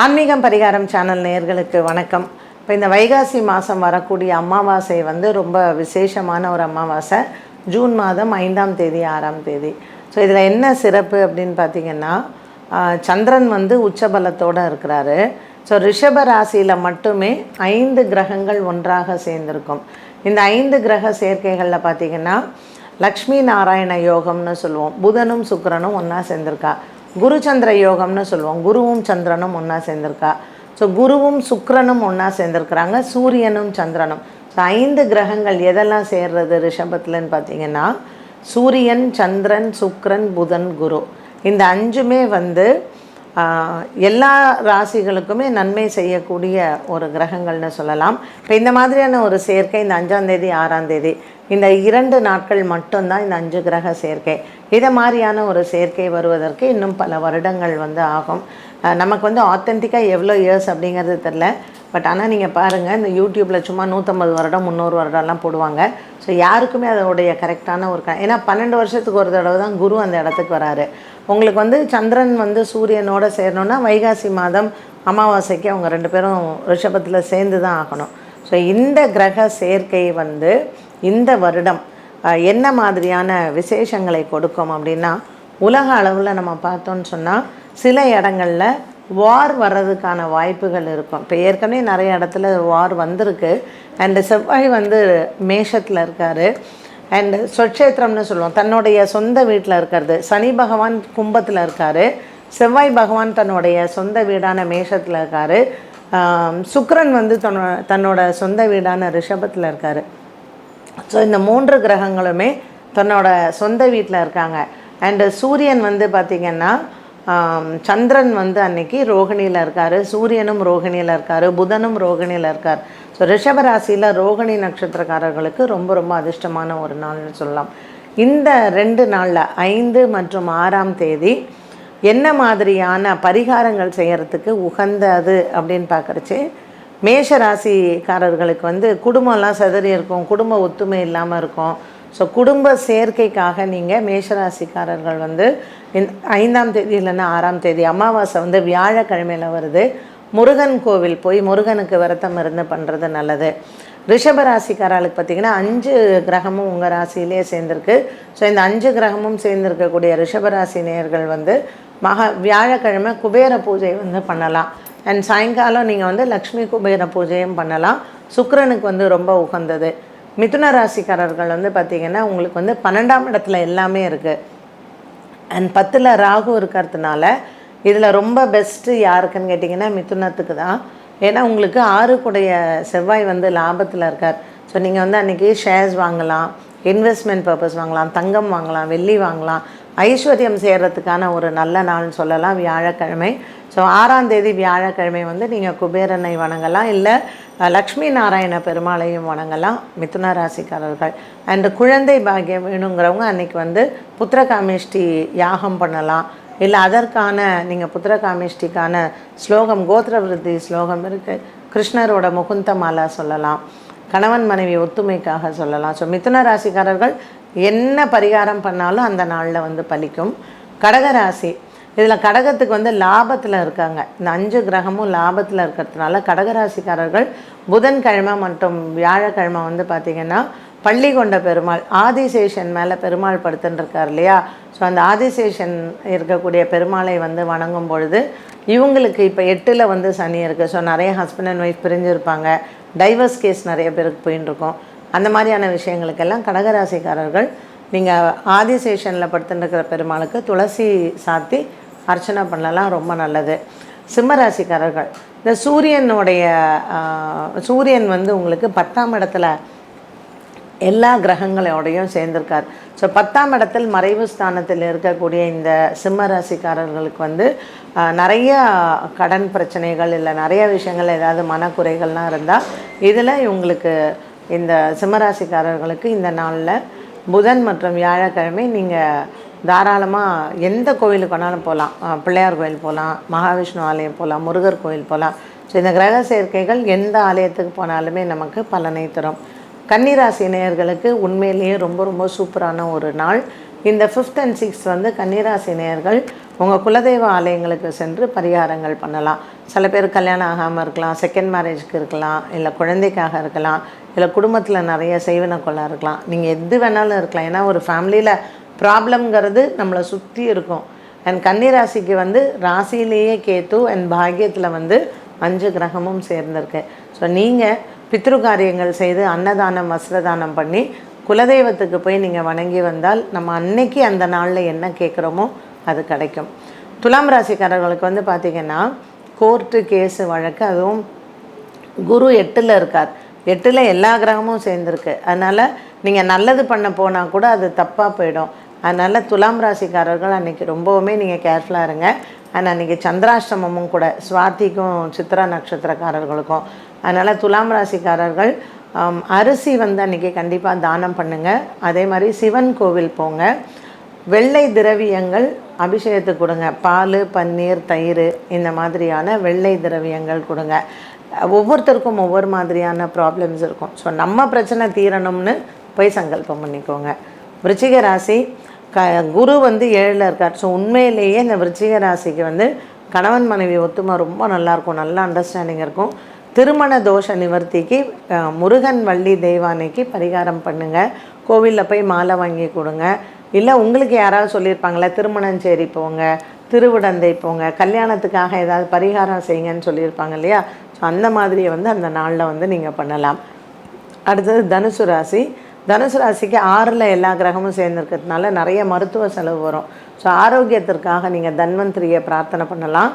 ஆன்மீகம் பரிகாரம் சேனல் நேர்களுக்கு வணக்கம். இப்போ இந்த வைகாசி மாதம் வரக்கூடிய அமாவாசை வந்து ரொம்ப விசேஷமான ஒரு அமாவாசை. ஜூன் மாதம் ஐந்தாம் தேதி ஆறாம் தேதி. ஸோ இதில் என்ன சிறப்பு அப்படின்னு பார்த்தீங்கன்னா சந்திரன் வந்து உச்சபலத்தோடு இருக்கிறாரு. ஸோ ரிஷப ராசியில் மட்டுமே ஐந்து கிரகங்கள் ஒன்றாக சேர்ந்திருக்கும். இந்த ஐந்து கிரக சேர்க்கைகளில் பார்த்தீங்கன்னா லக்ஷ்மி நாராயண யோகம்னு சொல்லுவோம். புதனும் சுக்கரனும் ஒன்றா சேர்ந்திருக்கா. குரு சந்திர யோகம்னு சொல்லுவோம். குருவும் சந்திரனும் ஒன்றா சேர்ந்திருக்கா. ஸோ குருவும் சுக்கரனும் ஒன்றா சேர்ந்திருக்கிறாங்க. சூரியனும் சந்திரனும். ஸோ ஐந்து கிரகங்கள் எதெல்லாம் சேர்றது ரிஷபத்துலன்னு பார்த்தீங்கன்னா சூரியன் சந்திரன் சுக்கரன் புதன் குரு. இந்த அஞ்சுமே வந்து எல்லா ராசிகளுக்குமே நன்மை செய்யக்கூடிய ஒரு கிரகங்கள்னு சொல்லலாம். இப்போ இந்த மாதிரியான ஒரு சேர்க்கை இந்த அஞ்சாம் தேதி ஆறாம் தேதி இந்த இரண்டு நாட்கள் மட்டும்தான் இந்த அஞ்சு கிரக சேர்க்கை. இதை மாதிரியான ஒரு சேர்க்கை வருவதற்கு இன்னும் பல வருடங்கள் வந்து ஆகும். நமக்கு வந்து ஆத்தென்டிக்காக எவ்வளோ இயர்ஸ் அப்படிங்கிறது தெரில பட் ஆனால் நீங்கள் பாருங்கள் இந்த யூடியூப்பில் சும்மா நூற்றம்பது வருடம் முந்நூறு வருடம்லாம் போடுவாங்க. ஸோ யாருக்குமே அதோடைய கரெக்டான ஒரு க ஏன்னா பன்னெண்டு வருஷத்துக்கு ஒரு தடவை தான் குரு அந்த இடத்துக்கு வராரு. உங்களுக்கு வந்து சந்திரன் வந்து சூரியனோட சேரணும்னா வைகாசி மாதம் அமாவாசைக்கு அவங்க ரெண்டு பேரும் ரிஷபத்தில் சேர்ந்து தான் ஆகணும். ஸோ இந்த கிரக சேர்க்கை வந்து இந்த வருடம் என்ன மாதிரியான விசேஷங்களை கொடுக்கும் அப்படின்னா உலக அளவில் நம்ம பார்த்தோம்னு சொன்னால் சில இடங்களில் வார் வர்றதுக்கான வாய்ப்புகள் இருக்கும். இப்போ ஏற்கனவே நிறைய இடத்துல வார் வந்திருக்கு. அண்டு செவ்வாய் வந்து மேஷத்தில் இருக்கார். அண்டு சொட்சேத்திரம்னு சொல்லுவோம். தன்னுடைய சொந்த வீட்டில் இருக்கிறது. சனி பகவான் கும்பத்தில் இருக்கார். செவ்வாய் பகவான் தன்னுடைய சொந்த வீடான மேஷத்தில் இருக்கார். சுக்ரன் வந்து தன்னோட தன்னோட சொந்த வீடான ரிஷபத்தில் இருக்கார். ஸோ இந்த மூன்று கிரகங்களுமே தன்னோட சொந்த வீட்டில் இருக்காங்க. அண்டு சூரியன் வந்து பார்த்திங்கன்னா சந்திரன் வந்து அன்னைக்கு ரோகிணியில் இருக்கார். சூரியனும் ரோகிணியில் இருக்கார். புதனும் ரோகிணியில் இருக்கார். ஸோ ரிஷபராசியில் ரோகிணி நட்சத்திரக்காரர்களுக்கு ரொம்ப ரொம்ப அதிர்ஷ்டமான ஒரு நாள்னு சொல்லலாம். இந்த ரெண்டு நாளில் ஐந்து மற்றும் ஆறாம் தேதி என்ன மாதிரியான பரிகாரங்கள் செய்கிறதுக்கு உகந்தது அப்படின்னு பார்க்குறச்சு மேஷ ராசிக்காரர்களுக்கு வந்து குடும்பம்லாம் சிதறி இருக்கும் குடும்ப ஒத்துமை இல்லாமல் இருக்கும். ஸோ குடும்ப சேர்க்கைக்காக நீங்கள் மேஷராசிக்காரர்கள் வந்து ஐந்தாம் தேதி இல்லைன்னா ஆறாம் தேதி அமாவாசை வந்து வியாழக்கிழமையில் வருது. முருகன் கோவில் போய் முருகனுக்கு விரதம் இருந்து பண்ணுறது நல்லது. ரிஷப ராசிக்காரர்களுக்கு பார்த்தீங்கன்னா அஞ்சு கிரகமும் உங்கள் ராசியிலே சேர்ந்துருக்கு. ஸோ இந்த அஞ்சு கிரகமும் சேர்ந்துருக்கக்கூடிய ரிஷபராசி நேயர்கள் வந்து மகா வியாழக்கிழமை குபேர பூஜை வந்து பண்ணலாம். அண்ட் சாயங்காலம் நீங்கள் வந்து லக்ஷ்மி குபேர பூஜையும் பண்ணலாம். சுக்கரனுக்கு வந்து ரொம்ப உகந்தது. மிதுன ராசிக்காரர்கள் வந்து பார்த்திங்கன்னா உங்களுக்கு வந்து பன்னெண்டாம் இடத்துல எல்லாமே இருக்குது அண்ட் பத்தில் ராகு இருக்கிறதுனால இதில் ரொம்ப பெஸ்ட்டு யாருக்குன்னு கேட்டிங்கன்னா மிதுனத்துக்கு தான். ஏன்னா உங்களுக்கு ஆறுக்குடைய செவ்வாய் வந்து லாபத்தில் இருக்கார். ஸோ நீங்கள் வந்து அன்றைக்கி ஷேர்ஸ் வாங்கலாம் இன்வெஸ்ட்மெண்ட் பர்பஸ் வாங்கலாம் தங்கம் வாங்கலாம் வெள்ளி வாங்கலாம். ஐஸ்வர்யம் சேர்றதுக்கான ஒரு நல்ல நாள்னு சொல்லலாம் வியாழக்கிழமை. ஸோ ஆறாம் தேதி வியாழக்கிழமை வந்து நீங்கள் குபேரனை வணங்கலாம் இல்லை லக்ஷ்மி நாராயண பெருமாளையும் வணங்கலாம் மிதுன ராசிக்காரர்கள். அண்டு குழந்தை பாக்கியம் வேணுங்கிறவங்க அன்னைக்கு வந்து புத்திரகாமேஷ்டி யாகம் பண்ணலாம். இல்லை அதற்கான நீங்கள் புத்திரகாமேஷ்டிக்கான ஸ்லோகம் கோத்திர விருத்தி ஸ்லோகம் இருக்குது கிருஷ்ணரோட முகுந்த மாலா சொல்லலாம். கணவன் மனைவி ஒத்துமைக்காக சொல்லலாம். ஸோ மிதுன ராசிக்காரர்கள் என்ன பரிகாரம் பண்ணாலும் அந்த நாளில் வந்து பலிக்கும். கடகராசி. இதில் கடகத்துக்கு வந்து லாபத்தில் இருக்காங்க. இந்த அஞ்சு கிரகமும் லாபத்தில் இருக்கிறதுனால கடகராசிக்காரர்கள் புதன்கிழமை மற்றும் வியாழக்கிழமை வந்து பார்த்திங்கன்னா பள்ளி கொண்ட பெருமாள் ஆதிசேஷன் மேலே பெருமாள் படுத்துன்னு இருக்கார் இல்லையா? ஸோ அந்த ஆதிசேஷன் இருக்கக்கூடிய பெருமாளை வந்து வணங்கும் பொழுது இவங்களுக்கு இப்போ எட்டில் வந்து சனி இருக்குது ஸோ நிறைய ஹஸ்பண்ட் அண்ட் ஒய்ஃப் பிரிஞ்சிருப்பாங்க. டைவர்ஸ் கேஸ் நிறைய பேருக்கு போயின்னு இருக்கும் அந்த மாதிரியான விஷயங்களுக்கெல்லாம் கடகராசிக்காரர்கள் நீங்கள் ஆதிசேஷனில் படுத்துட்டுருக்கிற பெருமாளுக்கு துளசி சாத்தி அர்ச்சனை பண்ணலாம் ரொம்ப நல்லது. சிம்மராசிக்காரர்கள் இந்த சூரியனுடைய சூரியன் வந்து உங்களுக்கு பத்தாம் இடத்துல எல்லா கிரகங்களோடையும் சேர்ந்திருக்கார். ஸோ பத்தாம் இடத்தில் மறைவு ஸ்தானத்தில் இருக்கக்கூடிய இந்த சிம்ம ராசிக்காரர்களுக்கு வந்து நிறைய கடன் பிரச்சனைகள் இல்லை நிறைய விஷயங்கள் ஏதாவது மனக்குறைகள்லாம் இருந்தால் இதில் இவங்களுக்கு இந்த சிம்மராசிக்காரர்களுக்கு இந்த நாளில் புதன் மற்றும் வியாழக்கிழமை நீங்கள் தாராளமாக எந்த கோவிலுக்கு வேணாலும் போகலாம் பிள்ளையார் கோயில் போகலாம் மகாவிஷ்ணு ஆலயம் போகலாம் முருகர் கோயில் போகலாம் ஸோ இந்த கிரக சேர்க்கைகள் எந்த ஆலயத்துக்கு போனாலுமே நமக்கு பலனை தரும். கன்னிராசி நேயர்களுக்கு உண்மையிலேயே ரொம்ப ரொம்ப சூப்பரான ஒரு நாள். இந்த ஃபிஃப்த் அண்ட் சிக்ஸ்த் வந்து கன்னிராசி நேயர்கள் உங்கள் குலதெய்வ ஆலயங்களுக்கு சென்று பரிகாரங்கள் பண்ணலாம். சில பேர் கல்யாணம் ஆகாமல் இருக்கலாம் செகண்ட் மேரேஜ்க்கு இருக்கலாம் இல்லை குழந்தைக்காக இருக்கலாம் இல்லை குடும்பத்தில் நிறைய செய்வன கொள்ள இருக்கலாம். நீங்கள் எது வேணாலும் இருக்கலாம். ஏன்னா ஒரு ஃபேமிலியில் ப்ராப்ளம்ங்கிறது நம்மளை சுற்றி இருக்கும். அண்ட் கன்னிராசிக்கு வந்து ராசியிலேயே கேத்து அண்ட் பாக்கியத்தில் வந்து அஞ்சு கிரகமும் சேர்ந்திருக்கு. ஸோ நீங்கள் பித்ரு காரியங்கள் செய்து அன்னதானம் வஸ்திரதானம் பண்ணி குலதெய்வத்துக்கு போய் நீங்கள் வணங்கி வந்தால் நம்ம அன்னைக்கு அந்த நாளில் என்ன கேட்குறோமோ அது கிடைக்கும். துலாம் ராசிக்காரர்களுக்கு வந்து பார்த்திங்கன்னா கோர்ட்டு கேஸு வழக்கு அதுவும் குரு எட்டில் இருக்கார். எட்டில் எல்லா கிரகமும் சேர்ந்துருக்கு. அதனால் நீங்கள் நல்லது பண்ண போனால் கூட அது தப்பாக போயிடும். அதனால் துலாம் ராசிக்காரர்கள் அன்றைக்கி ரொம்பவுமே நீங்கள் கேர்ஃபுல்லாக இருங்க. அண்ட் அன்றைக்கி சந்திராஷ்டமமும் கூட சுவாதிக்கும் சித்ரா நட்சத்திரக்காரர்களுக்கும். அதனால் துலாம் ராசிக்காரர்கள் அரிசி வந்து அன்றைக்கி கண்டிப்பாக தானம் பண்ணுங்கள் அதே மாதிரி சிவன் கோவில் போங்க. வெள்ளை திரவியங்கள் அபிஷேகத்துக்கு கொடுங்க. பால் பன்னீர் தயிர் இந்த மாதிரியான வெள்ளை திரவியங்கள் கொடுங்க. ஒவ்வொருத்தருக்கும் ஒவ்வொரு மாதிரியான ப்ராப்ளம்ஸ் இருக்கும். ஸோ நம்ம பிரச்சனை தீரணும்னு போய் சங்கல்பம் பண்ணிக்கோங்க. விருச்சிக ராசி க குரு வந்து ஏழில் இருக்கார். ஸோ உண்மையிலேயே இந்த விருச்சிக ராசிக்கு வந்து கணவன் மனைவி ஒத்துமை ரொம்ப நல்லாயிருக்கும் நல்ல அண்டர்ஸ்டாண்டிங் இருக்கும். திருமண தோஷ நிவர்த்திக்கு முருகன் வள்ளி தெய்வானைக்கு பரிகாரம் பண்ணுங்கள் கோவிலில் போய் மாலை வாங்கி கொடுங்க. இல்லை உங்களுக்கு யாராவது சொல்லியிருப்பாங்களே திருமணஞ்சேரி போங்க திருவிடந்தை போங்க கல்யாணத்துக்காக ஏதாவது பரிகாரம் செய்யுங்கன்னு சொல்லியிருப்பாங்க இல்லையா? ஸோ அந்த மாதிரியை வந்து அந்த நாளில் வந்து நீங்கள் பண்ணலாம். அடுத்தது தனுசு ராசி. தனுசு ராசிக்கு ஆறில் எல்லா கிரகமும் சேர்ந்துருக்கிறதுனால நிறைய மருத்துவ செலவு வரும். ஸோ ஆரோக்கியத்திற்காக நீங்கள் தன்வந்திரியை பிரார்த்தனை பண்ணலாம்.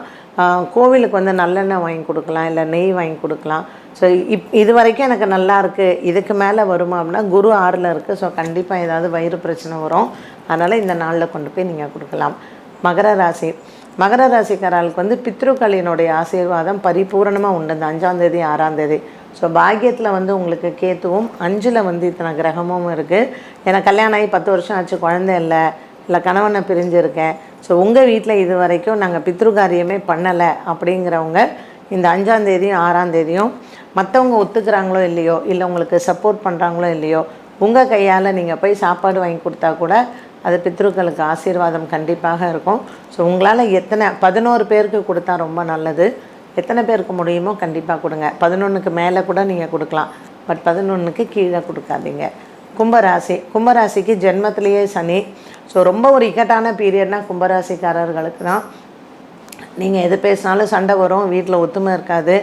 கோவிலுக்கு வந்து நல்லெண்ணெய் வாங்கி கொடுக்கலாம் இல்லை நெய் வாங்கி கொடுக்கலாம். ஸோ இப் இது வரைக்கும் எனக்கு நல்லா இருக்குது இதுக்கு மேலே வருமா அப்படின்னா குரு ஆறில் இருக்குது ஸோ கண்டிப்பாக ஏதாவது வயிறு பிரச்சனை வரும். அதனால் இந்த நாளில் கொண்டு போய் நீங்கள் கொடுக்கலாம். மகர ராசி. மகர ராசிக்காரர்களுக்கு வந்து பித்ருக்களினுடைய ஆசீர்வாதம் பரிபூரணமாக உண்டு. இந்த அஞ்சாம் தேதி ஆறாம் தேதி. ஸோ பாக்கியத்தில் வந்து உங்களுக்கு கேத்துவும் அஞ்சில் வந்து இத்தனை கிரகமும் இருக்குது எனக்கு கல்யாணம் ஆகி பத்து வருஷம் ஆச்சு குழந்தை இல்லை இல்லை கணவனை பிரிஞ்சிருக்கேன். ஸோ உங்கள் வீட்டில் இது வரைக்கும் நாங்கள் பித்ருகாரியமே பண்ணலை அப்படிங்கிறவங்க இந்த அஞ்சாம் தேதியும் ஆறாம் தேதியும் மற்றவங்க ஒத்துக்கிறாங்களோ இல்லையோ இல்லை உங்களுக்கு சப்போர்ட் பண்ணுறாங்களோ இல்லையோ உங்கள் கையால் நீங்கள் போய் சாப்பாடு வாங்கி கொடுத்தா கூட அது பித்ருக்களுக்கு ஆசீர்வாதம் கண்டிப்பாக இருக்கும். ஸோ உங்களால் எத்தனை பதினோரு பேருக்கு கொடுத்தா ரொம்ப நல்லது. எத்தனை பேருக்கு முடியுமோ கண்டிப்பாக கொடுங்க. பதினொன்றுக்கு மேலே கூட நீங்கள் கொடுக்கலாம். பட் பதினொன்றுக்கு கீழே கொடுக்காதீங்க. கும்பராசி கும்பராசிக்கு ஜென்மத்திலேயே சனி. ஸோ ரொம்ப ஒரு இக்கட்டான பீரியட்னா கும்பராசிக்காரர்களுக்கு தான் நீங்கள் எது பேசினாலும் சண்டை வரும் வீட்டில் ஒத்துமை இருக்காது.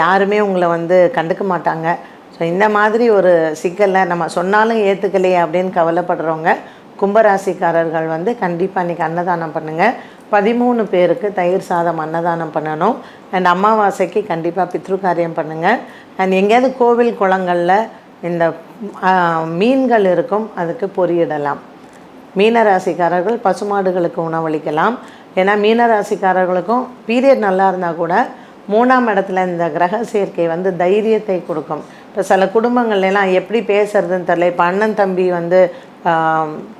யாருமே உங்களை வந்து கண்டுக்க மாட்டாங்க. ஸோ இந்த மாதிரி ஒரு சிக்கலில் நம்ம சொன்னாலும் ஏற்றுக்கலையே அப்படின்னு கவலைப்படுறவங்க கும்பராசிக்காரர்கள் வந்து கண்டிப்பாக இன்றைக்கி அன்னதானம் பண்ணுங்கள் பதிமூணு பேருக்கு தயிர் சாதம் அன்னதானம் பண்ணணும். அண்ட் அமாவாசைக்கு கண்டிப்பாக பித்ரு காரியம் பண்ணுங்கள் அண்ட் எங்கேயாவது கோவில் குளங்களில் இந்த மீன்கள் இருக்கும் அதுக்கு பொறியிடலாம். மீனராசிக்காரர்கள் பசுமாடுகளுக்கு உணவளிக்கலாம். ஏன்னா மீனராசிக்காரர்களுக்கும் பீரியட் நல்லா இருந்தால் கூட மூணாம் இடத்துல இந்த கிரக சேர்க்கை வந்து தைரியத்தை கொடுக்கும். இப்போ சில குடும்பங்கள்லாம் எப்படி பேசுறதுன்னு தெரியல. இப்போ அண்ணன் தம்பி வந்து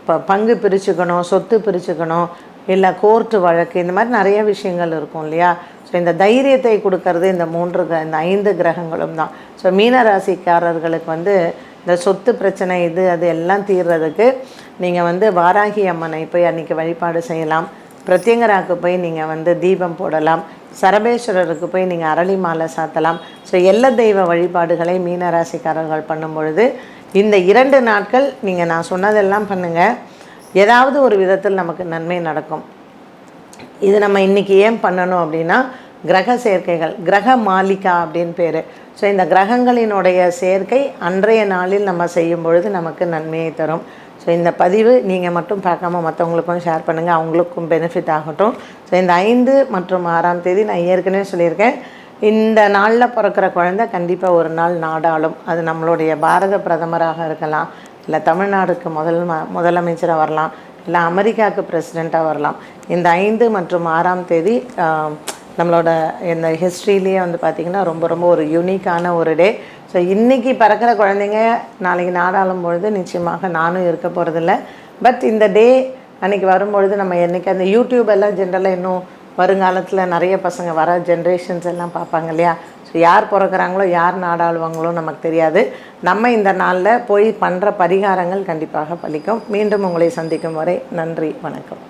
ப- பங்கு பிரிச்சுக்கணும் சொத்து பிரிச்சுக்கணும் இல்லை கோர்ட்டு வழக்கு இந்த மாதிரி நிறைய விஷயங்கள் இருக்கும் இல்லையா? ஸோ இந்த தைரியத்தை கொடுக்கறது இந்த மூன்று கிர- இந்த ஐந்து கிரகங்களும் தான். ஸோ மீனராசிக்காரர்களுக்கு வந்து இந்த சொத்து பிரச்சனை இது அது எல்லாம் தீர்றதுக்கு நீங்கள் வந்து வாராகி அம்மனை போய் அன்றைக்கி வழிபாடு செய்யலாம். பிரத்யங்கராக்கு போய் நீங்கள் வந்து தீபம் போடலாம். சரபேஸ்வரருக்கு போய் நீங்கள் அரளி மாலை சாத்தலாம். ஸோ எல்லா தெய்வ வழிபாடுகளை மீனராசிக்காரர்கள் பண்ணும் பொழுது இந்த இரண்டு நாட்கள் நீங்கள் நான் சொன்னதெல்லாம் பண்ணுங்கள் ஏதாவது ஒரு விதத்தில் நமக்கு நன்மை நடக்கும். இது நம்ம இன்றைக்கி ஏன் பண்ணணும் அப்படின்னா கிரக சேர்க்கைகள் கிரக மாலிகா அப்படின்னு பேர். ஸோ இந்த கிரகங்களினுடைய சேர்க்கை அன்றைய நாளில் நம்ம செய்யும் பொழுது நமக்கு நன்மையை தரும். ஸோ இந்த பதிவு நீங்கள் மட்டும் பார்க்காம மற்றவங்களுக்கும் ஷேர் பண்ணுங்கள் அவங்களுக்கும் பெனிஃபிட் ஆகட்டும். ஸோ இந்த ஐந்து மற்றும் ஆறாம் தேதி நான் ஏற்கனவே சொல்லியிருக்கேன். இந்த நாளில் பிறக்கிற குழந்தை கண்டிப்பாக ஒரு நாள் நாடாளும். அது நம்மளுடைய பாரத பிரதமராக இருக்கலாம். இல்லை தமிழ்நாடுக்கு முதல் முதலமைச்சராக வரலாம் இல்லை அமெரிக்காவுக்கு பிரசிடெண்ட்டாக வரலாம். இந்த ஐந்து மற்றும் ஆறாம் தேதி நம்மளோட இந்த ஹிஸ்ட்ரியிலேயே வந்து பார்த்திங்கன்னா ரொம்ப ரொம்ப ஒரு யூனிக்கான ஒரு டே ஸோ இன்றைக்கி பிறக்கிற குழந்தைங்க நாளைக்கு நாடாளும் பொழுது நிச்சயமாக நானும் இருக்க போகிறதில்ல பட் இந்த டே அன்றைக்கி வரும்பொழுது நம்ம என்றைக்கு அந்த யூடியூப் எல்லாம் ஜென்ரலாக இன்னும் வருங்காலத்தில் நிறைய பசங்க வர ஜென்ரேஷன்ஸ் எல்லாம் பார்ப்பாங்க இல்லையா? ஸோ யார் பிறக்கிறாங்களோ யார் நாடாளுவாங்களோ நமக்கு தெரியாது. நம்ம இந்த நாளில் போய் பண்ணுற பரிகாரங்கள் கண்டிப்பாக பலிக்கும். மீண்டும் உங்களை சந்திக்கும் வரை நன்றி வணக்கம்.